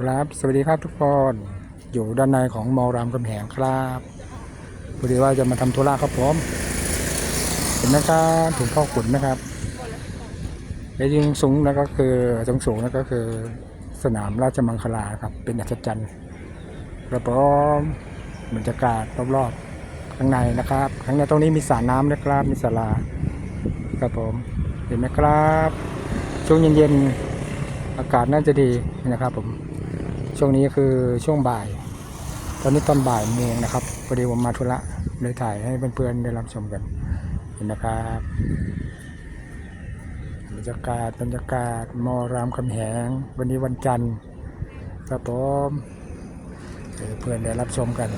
ครับ สวัสดีครับทุกคน อยู่ด้านในของมอรามคำแหงครับพอดีว่าจะมาทำธุระครับผมเห็นนะครับถุงพ่อขุนนะครับและยิงสูงนั่นก็คือสูงสูงนั่นก็คือสนามราชมังคลาครับ เป็นอัศจรรย์ครับผมบรรยากาศรอบๆข้างในนะครับข้างในตรงนี้มีสระน้ำนะครับ มีศาลาครับผมเห็นไหมครับ ช่วงเย็นๆอากาศน่าจะดีนะครับผม ช่วงนี้คือช่วงบ่าย ตอนนี้ตอนบ่ายโมงนะครับพอดีผมมาธุระเลยถ่ายให้เพื่อนๆได้รับชมกันเห็นนะครับบรรยากาศบรรยากาศมอรามคำแหง วันนี้วันจันทร์ครับผมเพื่อนได้รับชมกัน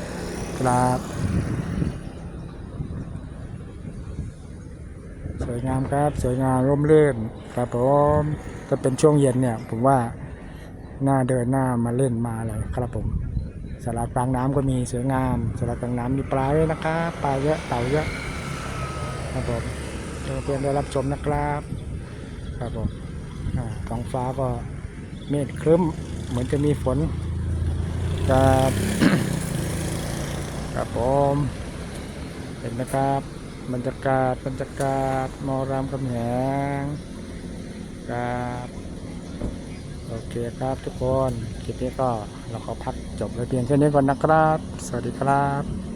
ครับสวยงามครับ สวยงามร่มรื่นครับผมถ้าเป็นช่วงเย็นเนี่ย ผมว่า น้าเดินหน้ามาเล่นมาอะไรครับผมสารากลางน้ำก็มีสวยงามสารากลางน้ำมีปลาด้วยนะครับปลาเยอะเต่าเยอะครับผมเพื่อนได้รับชมนะครับ ครับผมท้องฟ้าก็เมฆครึ้ม เหมือนจะมีฝนครับครับผมเห็นไหมครับบรรยากาศบรรยากาศมอรามคำแหงครับ โอเคครับทุกคน คลิปนี้ก็เราขอพักจบไว้เพียงแค่นี้ก่อนนะครับ สวัสดีครับ